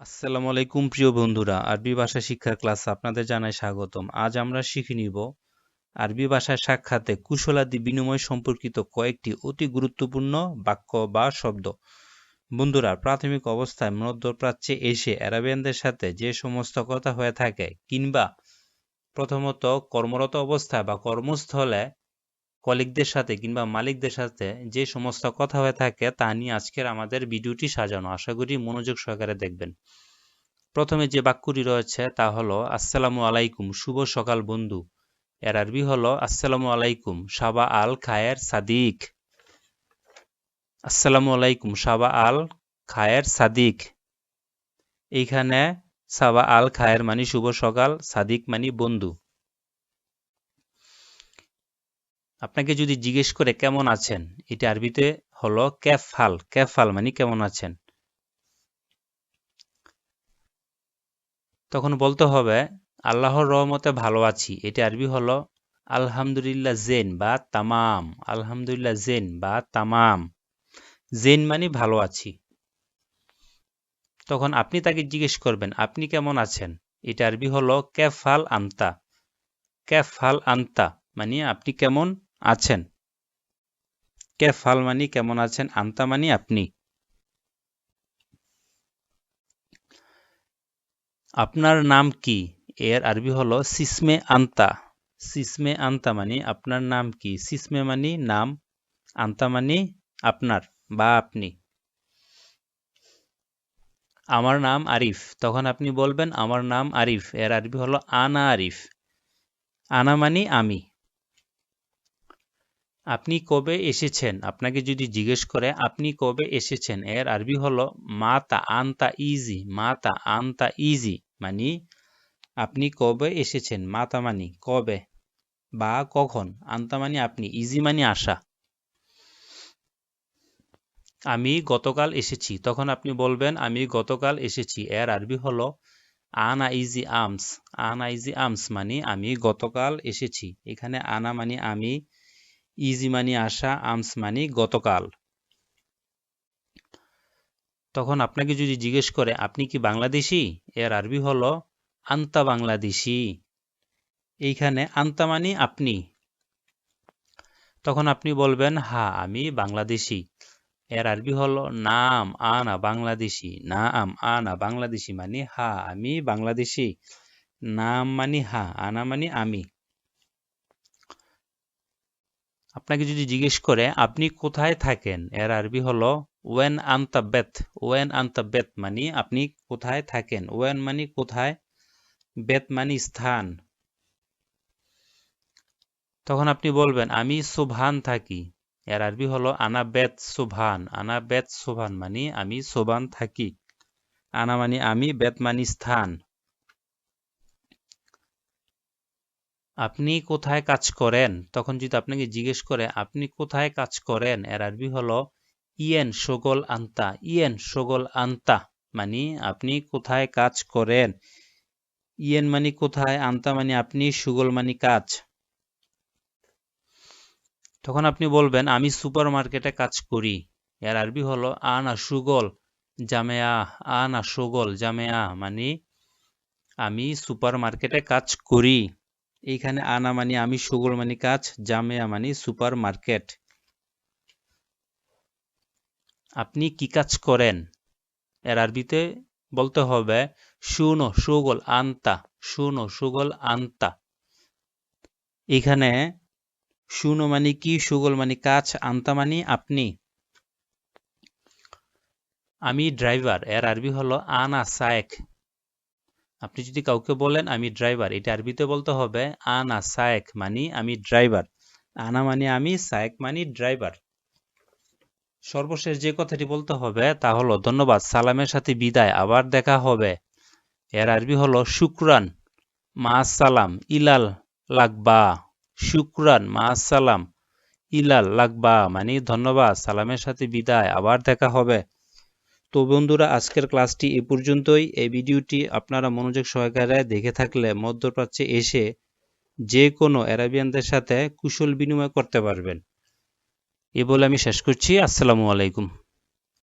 আসসালামু আলাইকুম, প্রিয় বন্ধুরা। আরবি ভাষা শিক্ষার ক্লাস আপনাদের জানাই স্বাগতম। আজ আমরা শিখে নিব আরবি ভাষার সাক্ষাতে কুশলাদি বিনিময় সম্পর্কিত কয়েকটি অতি গুরুত্বপূর্ণ বাক্য বা শব্দ। বন্ধুরা, প্রাথমিক অবস্থায় মধ্যপ্রাচ্যে এসে অ্যারাবিয়ানদের সাথে যে সমস্ত কথা হয়ে থাকে, কিংবা প্রথমত কর্মরত অবস্থায় বা কর্মস্থলে কলিগদের সাথে কিংবা মালিকদের সাথে যে সমস্ত কথা হয়ে থাকে তা নিয়ে আজকের আমাদের ভিডিওটি সাজানো। আশা করি মনোযোগ সহকারে দেখবেন। প্রথমে যে বাক্যটি রয়েছে তা হলো, আসসালামু আলাইকুম, শুভ সকাল বন্ধু। এর আরবি হলো, আসসালামু আলাইকুম, সাবা আল খায়ের সাদিক। আসসালামু আলাইকুম, সাবা আল খায়ের সাদিক। এইখানে সাবা আল খায়ের মানে শুভ সকাল, সাদিক মানে বন্ধু। আপনাকে যদি জিজ্ঞেস করে কেমন আছেন, এটা আরবিতে হলো ক্যাফ হাল ক্যাফ হাল মানে কেমন আছেন? তখন বলতে হবে, আল্লাহর রহমতে ভালো আছি। এটা আরবি হলো, আলহামদুলিল্লাহ জেন বা তামাম, আলহামদুলিল্লাহ জেন বা তামাম। জেন মানে ভালো আছি। তখন আপনি তাকে জিজ্ঞেস করবেন, আপনি কেমন আছেন? এটা আরবি হলো ক্যাফ হাল আন্তা। ক্যাফ হাল আন্তা মানে আপনি কেমন? আছেন? কে ফাল মানি কেমন আছেন? আন্তা মানি আপনি? আপনার নাম কি? এর আরবি হলো সিসমে আন্তা। সিসমে আন্তা মানি আপনার নাম কি? সিসমে মানি, নাম? আন্তা মানি আপনার বা আপনি? আমার নাম আরিফ। তখন আপনি বলবেন, আমার নাম আরিফ। এর আরবি হলো আনা আরিফ। আনা মানি, আমি। আপনি কবে এসেছেন? আপনাকে যদি জিজ্ঞেস করে, আপনি কবে এসেছেন? এর আরবি হলো, মাতা আনতা ইজি, মাতা আনতা ইজি। মানে আপনি কবে এসেছেন? মাতা মানি, কবে? বা, কখন? আনতা মানে আপনি। ইজি মানে আসা। আমি গতকাল এসেছি। তখন আপনি বলবেন, আমি গতকাল এসেছি। এর আরবি হলো, আনা ইজি আমস। আনা ইজি আমস মানে আমি গতকাল এসেছি। এখানে আনা মানে আমি ইজি মানি আসা আমস মানি গতকাল। তখন আপনাকে যদি জিজ্ঞেস করে, আপনি কি বাংলাদেশি? এর আরবি হলো, আন্তা বাংলাদেশি। এইখানে, আন্তা মানি আপনি। তখন আপনি বলবেন, হা, আমি বাংলাদেশি। এর আরবি হলো, নাম আনা বাংলাদেশি। নাম আনা বাংলাদেশি মানে হা, আমি বাংলাদেশি। নাম মানি হা, আনা মানি আমি। আপনাকে যদি জিজ্ঞেস করে, আপনি কোথায় থাকেন? এর আরবি হলো ওয়েন আন্তা বেত ওয়েন আন্তা বেত মানে আপনি কোথায় থাকেন? ওয়েন মানে কোথায়? বেত মানে স্থান। তখন আপনি বলবেন, আমি সোভান থাকি। এর আরবি হলো, আনা বেত সোভান। আনা বেত সোভান মানে আমি সোভান থাকি। আনা মানে আমি। বেত মানে স্থান। আপনি কোথায় কাজ করেন? তখন যদি আপনাকে জিজ্ঞেস করে, আপনি কোথায় কাজ করেন? এর আরবি হলো, ইয়েন সগল আন্তা। ইয়েন সগল আন্তা মানে আপনি কোথায় কাজ করেন। ইয়েন মানে কোথায়, আন্তা মানে আপনি সুগল মানে কাজ। তখন আপনি বলবেন, আমি সুপার মার্কেটে কাজ করি। এর আরবি হলো, আনা সুগল জামেয়া। আনা সুগল জামেয়া মানে আমি সুপার মার্কেটে কাজ করি। এইখানে আনা মানি, আমি সুগল মানি কাজ, জামেয়া মানি সুপার মার্কেট। আপনি কি কাজ করেন? এর আরবিতে বলতে হবে, শুনো সুগল আন্তা, শুনো সুগল আন্তা। এখানে শুনো মানি কি, সুগল মানি কাজ, আন্তা মানি আপনি। আমি ড্রাইভার, এর আরবি হলো আনা সায়েক। আপনি যদি কাউকে বলেন, আমি ড্রাইভার এটা আরবিতে বলতে হবে, আনা সায়েক মানি, আমি ড্রাইভার আনা মানে আমি সায়েক মানি ড্রাইভার সর্বশেষ যে কথাটি বলতে হবে, তা হলো, ধন্যবাদ, সালামের সাথে বিদায়, আবার দেখা হবে। এর আরবি হলো, শুক্রান, মা সালাম, ইলাল লাগবা। শুক্রান, মা সালাম, ইলাল লাগবা। মানে ধন্যবাদ, সালামের সাথে বিদায়, আবার দেখা হবে। তো বন্ধুরা, আজকের ক্লাসটি এ পর্যন্তই। এই ভিডিওটি আপনারা মনোযোগ সহকারে দেখে থাকলে মধ্যপ্রাচ্যে এসে যে কোনো অ্যারাবিয়ানদের সাথে কুশল বিনিময় করতে পারবেন। এ বলে আমি শেষ করছি। আসসালামু আলাইকুম।